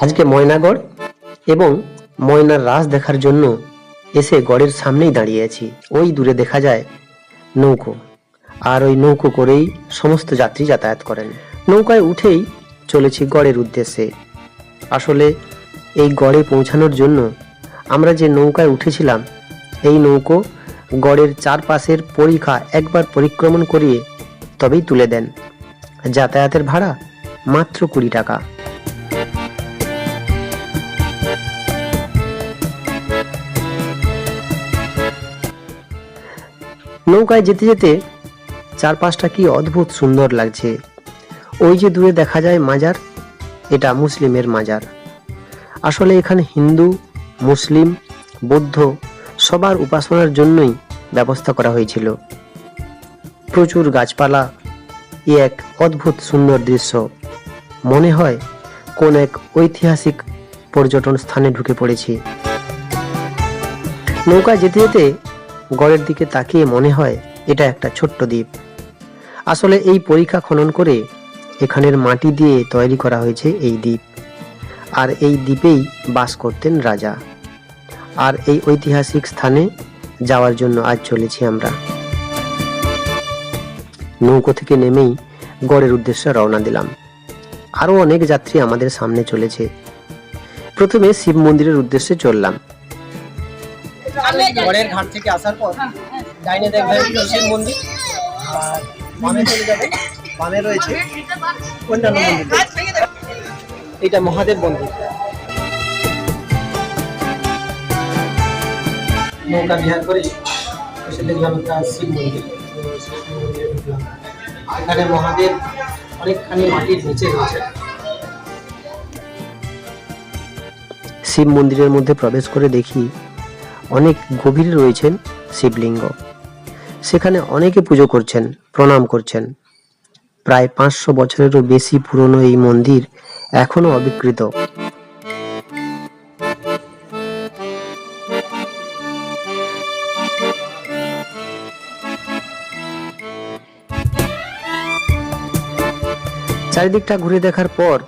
আজকে ময়নাগড় এবং ময়নার রাস দেখার জন্য এসে গড়ের সামনেই দাঁড়িয়ে আছি। ওই দূরে দেখা যায় নৌকো। আর ওই নৌকো করেই সমস্ত যাত্রী যাতায়াত করেন। নৌকায় উঠেই চলেছি গড়ের উদ্দেশ্যে। আসলে এই গড়ে পৌঁছানোর জন্য আমরা যে নৌকায় উঠেছিলাম, এই নৌকো গড়ের চারপাশের পরীক্ষা একবার পরিক্রমণ করিয়ে তবেই তুলে দেন। যাতায়াতের ভাড়া মাত্র কুড়ি টাকা। নৌকায় যেতে যেতে চারপাশটা কি অদ্ভুত সুন্দর লাগছে। ওই যে দূরে দেখা যায় মাজার, এটা মুসলিমের মাজার। আসলে এখানে হিন্দু, মুসলিম, বৌদ্ধ সবার উপাসনার জন্যই ব্যবস্থা করা হয়েছিল। প্রচুর গাছপালা, এ এক অদ্ভুত সুন্দর দৃশ্য। মনে হয় কোন এক ঐতিহাসিক পর্যটন স্থানে ঢুকে পড়েছি। নৌকা যেতে যেতে গড়ের দিকে তাকিয়ে মনে হয় এটা একটা ছোট্ট দ্বীপ। আসলে এই পরীক্ষা খনন করে এখানের মাটি দিয়ে তৈরি করা হয়েছে এই দ্বীপ। আর এই দ্বীপেই বাস করতেন রাজা। আর এই ঐতিহাসিক স্থানে যাওয়ার জন্য আজ চলেছি আমরা। নৌকো থেকে নেমেই গড়ের উদ্দেশ্যে রওনা দিলাম। আরও অনেক যাত্রী আমাদের সামনে চলেছে। প্রথমে শিব মন্দিরের উদ্দেশ্যে চললাম। গড়ের ঘাট থেকে আসার পর ডাইনে দেখবেন শিব মন্দির। আর বামে চলে যাবেন। বামে রয়েছে অন্যান্য মন্দির। এটা মহাদেব মন্দির। নৌকা বিহার করে এসে দেখলাম একটা শিব মন্দির। এখানে মহাদেব অনেকখানি মাটির নিচে রয়েছে। শিব মন্দিরের মধ্যে প্রবেশ করে দেখি অনেক গভীরে রয়েছেন শিবলিঙ্গ। সেখানে অনেকে পুজো করছেন, প্রণাম করছেন। প্রায় পাঁচশো বছরেরও বেশি পুরনো এই মন্দির এখনও অবিকৃত। চারিদিকটা ঘুরে দেখার পর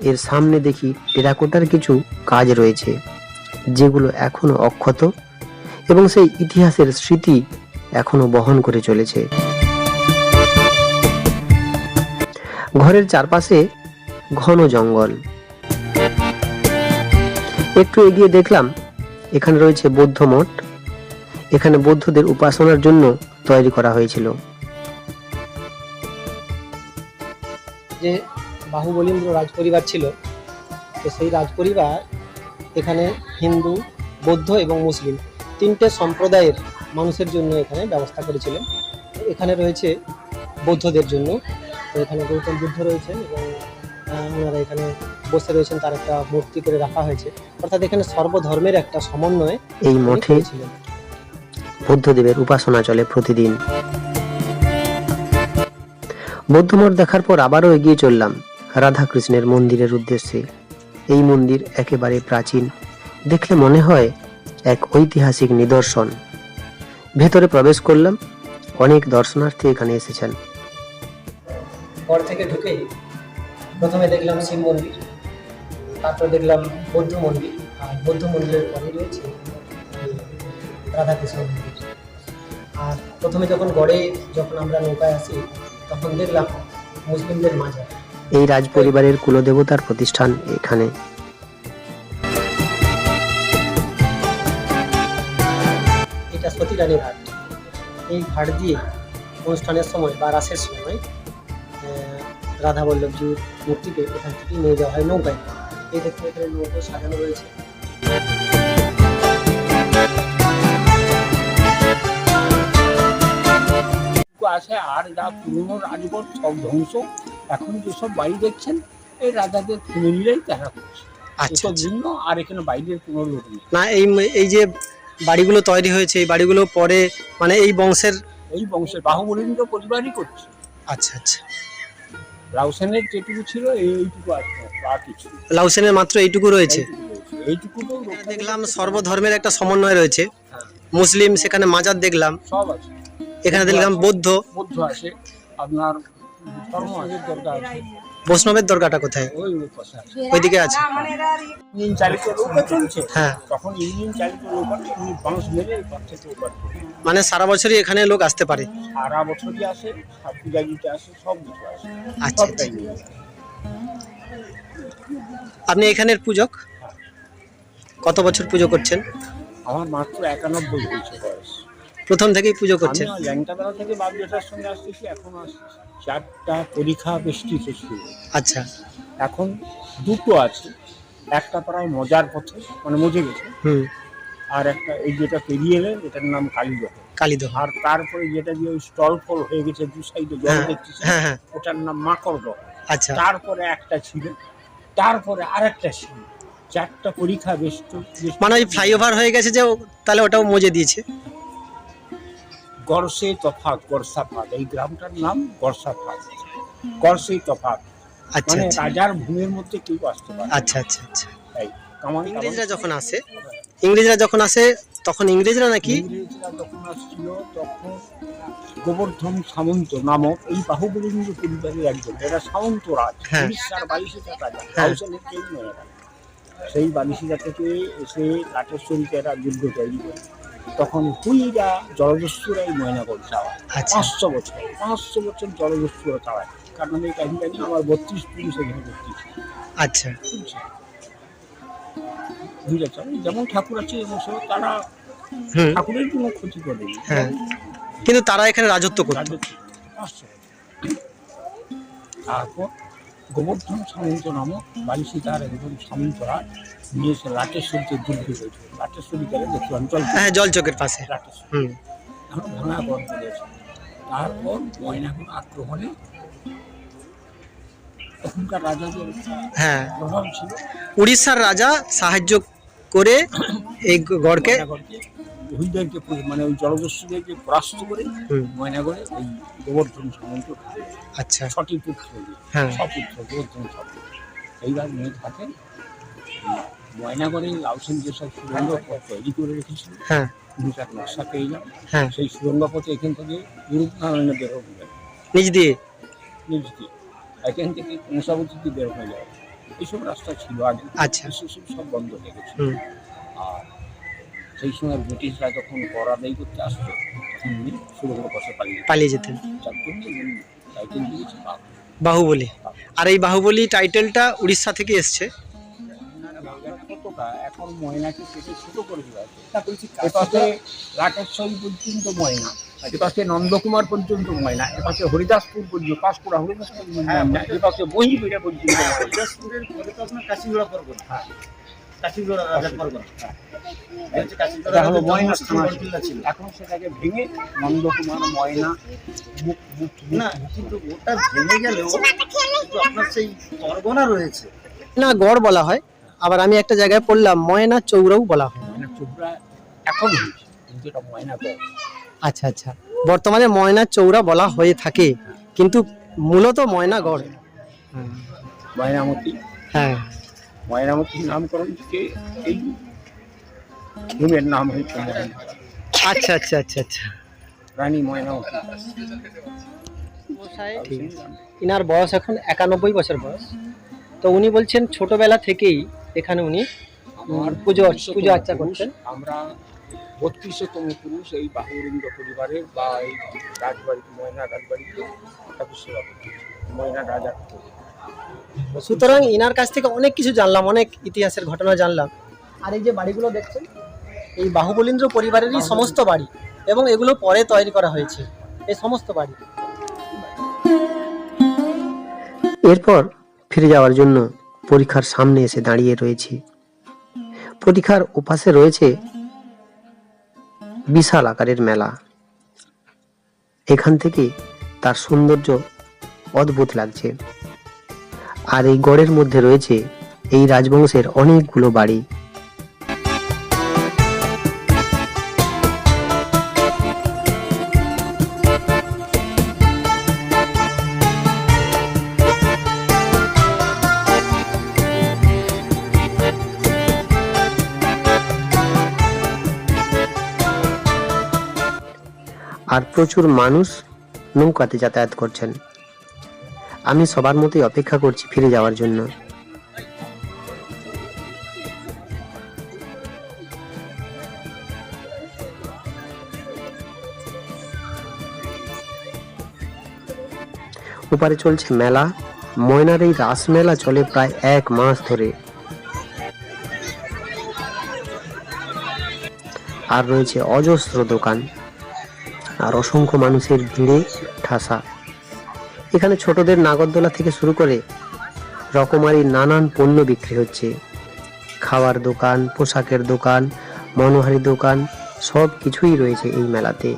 এর সামনে দেখি টেরাকোটার কিছু কাজ রয়েছে। যেগুলো এখনও অক্ষত এবং সেই ইতিহাসের স্মৃতি এখনও বহন করে চলেছে। ঘরের চারপাশে ঘন জঙ্গল। একটু এগিয়ে দেখলাম, এখানে রয়েছে বৌদ্ধ মঠ। এখানে বৌদ্ধদের উপাসনার জন্য তৈরি করা হয়েছিল। যে বাহুবলীন্দ্র রাজপরিবার ছিল, তো সেই রাজপরিবার এখানে হিন্দু বৌদ্ধ এবং মুসলিম তিনটে সম্প্রদায়ের মানুষের জন্য এখানে ব্যবস্থা করেছিলেন। এখানে রয়েছে বৌদ্ধদের জন্য। তো এখানে গৌতম বুদ্ধ রয়েছেন এবং ওনারা এখানে বসে রয়েছেন। তার একটা মূর্তি করে রাখা হয়েছে। অর্থাৎ এখানে সর্বধর্মের একটা সমন্বয় এই মঠে। বুদ্ধদেবের উপাসনা চলে প্রতিদিন। বৌদ্ধমঠ দেখার পর আবারও এগিয়ে চললাম রাধাকৃষ্ণের মন্দিরের উদ্দেশ্যে। এই মন্দির একেবারে প্রাচীন। দেখলে মনে হয় এক ঐতিহাসিক নিদর্শন। ভেতরে প্রবেশ করলাম, অনেক দর্শনার্থী এখানে এসেছেন। ঘর থেকে ঢুকে প্রথমে দেখলাম শিব মন্দির, তারপর দেখলাম বৌদ্ধ মন্দির, আর বৌদ্ধ মন্দিরের পরে রয়েছে রাধাকৃষ্ণ মন্দির। আর প্রথমে যখন গড়ে, যখন আমরা নৌকায় আসি, তখন দেখলাম মুসলিমদের মাজার। এই রাজ পরিবারের কুলদেবতার প্রতিষ্ঠান এখানে। এটা সতীরানী ঘাট এই ঘাট দিয়ে অনুষ্ঠানের সময় বা রাসের সময় রাধা বল্লভজির মূর্তিকে এখান থেকে নিয়ে যাওয়া হয় নৌকায়। এই দেখতে এখানে নৌকো সাজানো রয়েছে। আছে আর যা পুরনো রাজগড় সব ধ্বংস। এখন যেসব বাড়ি দেখছেন এই রাজাদের ফ্যামিলিরাই দেখা করছে। আচ্ছা ভিন্ন আর এখানে বাইরের কোনো লোক নেই। না এই এই যে বাড়িগুলো তৈরি হয়েছে এই বাড়িগুলো পরে মানে এই বংশের এই বংশের বাহুবলীন্দ্র পরিবারই করছে। আচ্ছা আচ্ছা। লাউসেনের যেটুকু ছিল এইটুকু আছে আর কিছু লাউসেনের মাত্র এইটুকু রয়েছে? এইটুকু দেখলাম সর্বধর্মের একটা সমন্বয় রয়েছে। হ্যাঁ। মুসলিম সেখানে মাজার দেখলাম। সব আছে। এখানে দেখলাম বৌদ্ধ। বৌদ্ধ আছে। আপনার বৈষ্ণবের দরগাটা কোথায়? ওইদিকে আছে। ইঞ্জিন চালিত নৌকা চলছে। হ্যাঁ। তখন ইঞ্জিন চালিত বাঁশ মেরে। মানে সারা বছরই এখানে লোক আসতে পারে? সারা বছরই আসে সব আসে সব কিছু আসে। আচ্ছা, আপনি এখানের পূজক? কত বছর পুজো করছেন? আমার মাত্র একানব্বই হয়েছে বয়স। প্রথম থেকেই পুজো করছেন? ল্যাংটাবেলা থেকে সঙ্গে আসতেছি এখন আসতেছি। চারটা পরীক্ষা বেষ্টিত ছিল আচ্ছা। এখন দুটো আছে। একটা প্রায় মজার পথে মানে মজে গেছে। হুম। আর একটা এই যেটা পেরিয়ে এলেন এটার নাম কালীদহ। কালীদহ। আর তারপরে যেটা দিয়ে ওই স্টল ফল হয়ে গেছে দু সাইডে জল হ্যাঁ দেখতেছি হ্যাঁ হ্যাঁ। ওটার নাম মাকড়দহ। আচ্ছা। তারপরে একটা ছিল তারপরে আরেকটা ছিল। চারটা পরীক্ষা বেশ মানে ওই ফ্লাইওভার হয়ে গেছে যে তাহলে ওটাও মজে দিয়েছে। গড়সে তফাত গড়সাফাত। এই গ্রামটার নাম গড়সাফাত। গড়সে তফাত আচ্ছা মানে আচ্ছা। রাজার ভূমির মধ্যে কেউ আসতে পারে আচ্ছা আচ্ছা আচ্ছা। তাই ইংরেজরা যখন আসে ইংরেজরা যখন আসে তখন ইংরেজরা নাকি ইংরেজরা যখন আসছিল তখন গোবর্ধন সামন্ত নামক এই বাহুবলীন্দ্র পরিবারের একজন এরা সামন্ত রাজ হ্যাঁ। উড়িষ্যার বালিশিটা রাজা হ্যাঁ। কেউ নয় সেই বালিশিটা থেকে এসে লাটেশ্বরীতে এরা যুদ্ধ তৈরি করে। তখন হুইরা জলদস্যুরা এই ময়নাগড় চাওয়ায় আচ্ছা। পাঁচশো বছর পাঁচশো বছর জলদস্যুরা চাওয়ায় কারণ এই কাহিনী আমার বত্রিশ পুলিশ এখানে ছিল আচ্ছা? বুঝেছ যেমন ঠাকুর আছে এবং সব তারা ঠাকুরের কোনো ক্ষতি করেনি হ্যাঁ। কিন্তু তারা এখানে রাজত্ব করতো। ছিল পাঁচশো তারপর গোবর্ধন সামন্ত নামক বালিশি তার একজন সামন্তরা নিয়ে এসে লাটেশ্বরীতে যুদ্ধ হয়েছিল লাটেশ্বরী গেলে দেখি অঞ্চল হ্যাঁ জল চোখের পাশে। লাটেশ্বরী এখন ভাঙা গড় করেছে তারপর ময়নাগুড় আক্রমণে তখনকার রাজাদের হ্যাঁ। প্রভাব ছিল উড়িষ্যার রাজা সাহায্য করে এই গড়কে হুইদেরকে মানে ওই জলদস্যুদেরকে পরাস্ত করে হুম। ময়নাগড়ে ওই গোবর্ধন সামন্ত আচ্ছা। ছটি পুত্র দিয়ে হ্যাঁ। সপুত্র গোবর্ধন সপুত্র এইবার মেয়ে থাকে ময়নাগড়ে লাউসেন যেসব সুরঙ্গ পথ তৈরি করে রেখেছিল হ্যাঁ। আমি তার নকশা পেয়েলাম হ্যাঁ। সেই সুরঙ্গ পথে এখান থেকে গুরুপ নারায়ণে বেরোনো যায়। নিজ দিয়ে? নিজ দিয়ে। এখান থেকে কংসাবতীতে বেরোনো যায়। এইসব রাস্তা ছিল আগে। আচ্ছা। সব বন্ধ হয়ে গেছে। আর সেই সময় ব্রিটিশরা যখন কর আদায় করতে আসতো তখন উনি সুরঙ্গ পথে পালিয়ে পালিয়ে যেতেন। যার জন্য টাইটেল দিয়েছে বাহুবলী। আর এই বাহুবলী টাইটেলটা উড়িষ্যা থেকে এসছে। কতটা এখন ময়নাকে কেটে ছোট করে দেওয়া এপাশে রাটেশ্বরী পর্যন্ত ময়না। এপাশে নন্দকুমার পর্যন্ত ময়না এপাশে হরিদাসপুর পর্যন্ত পাঁশকুড়া হরিদাসপুর পর্যন্ত ময়না এপাশে পর্যন্ত। হরিদাসপুরের পরে তো এটা হলো ময়না এখন সেটাকে ভেঙে নন্দকুমার ময়না না কিন্তু ওটা ভেঙে গেলেও আপনার সেই পরগনা রয়েছে। না গড় বলা হয়। আবার আমি একটা জায়গায় পড়লাম ময়না চৌরাও বলা হয়। ময়না এখন কিন্তু এটা ময়না গড়। আচ্ছা আচ্ছা। বর্তমানে ময়না চৌরা বলা হয়ে থাকে কিন্তু মূলত ময়না গড়। ময়নামতি। হ্যাঁ। ময়নামতির নামকরণ থেকে এই ভূমের নাম হয়েছে আচ্ছা আচ্ছা আচ্ছা আচ্ছা। রানী ময়নামতি ঠিক আছে ইনার বয়স এখন একানব্বই বছর বয়স। তো উনি বলছেন ছোটবেলা থেকেই এখানে উনি আমার পুজো পুজো আর্চা করছেন করতেন। আমরা বত্রিশতম পুরুষ এই বাহুরিন্দ পরিবারের বা এই রাজবাড়ি ময়না রাজবাড়িতে ঠাকুর সেবা করছি ময়না রাজার সুতরাং ইনার কাছ থেকে অনেক কিছু জানলাম, অনেক ইতিহাসের ঘটনা জানলাম। আর এই যে বাড়িগুলো দেখছেন, এই বাহুবলীন্দ্র পরিবারেরই সমস্ত বাড়ি এবং এগুলো পরে তৈরি করা হয়েছে, এই সমস্ত বাড়ি। এরপর ফিরে যাওয়ার জন্য পরীক্ষার সামনে এসে দাঁড়িয়ে রয়েছি। পরীক্ষার ওপাশে রয়েছে বিশাল আকারের মেলা। এখান থেকে তার সৌন্দর্য অদ্ভুত লাগছে। আর এই গড়ের মধ্যে রয়েছে এই রাজবংশের অনেকগুলো বাড়ি। আর প্রচুর মানুষ নৌকাতে যাতায়াত করছেন। আমি সবার মতোই অপেক্ষা করছি ফিরে যাওয়ার জন্য। ওপারে চলছে মেলা। ময়নার এই রাস মেলা চলে প্রায় এক মাস ধরে। আর রয়েছে অজস্র দোকান। আর অসংখ্য মানুষের ভিড়ে ঠাসা। এখানে ছোটদের নাগরদোলা থেকে শুরু করে রকমারি নানান পণ্য বিক্রি হচ্ছে। খাওয়ার দোকান, পোশাকের দোকান, মনোহারি দোকান সব কিছুই রয়েছে এই মেলাতে।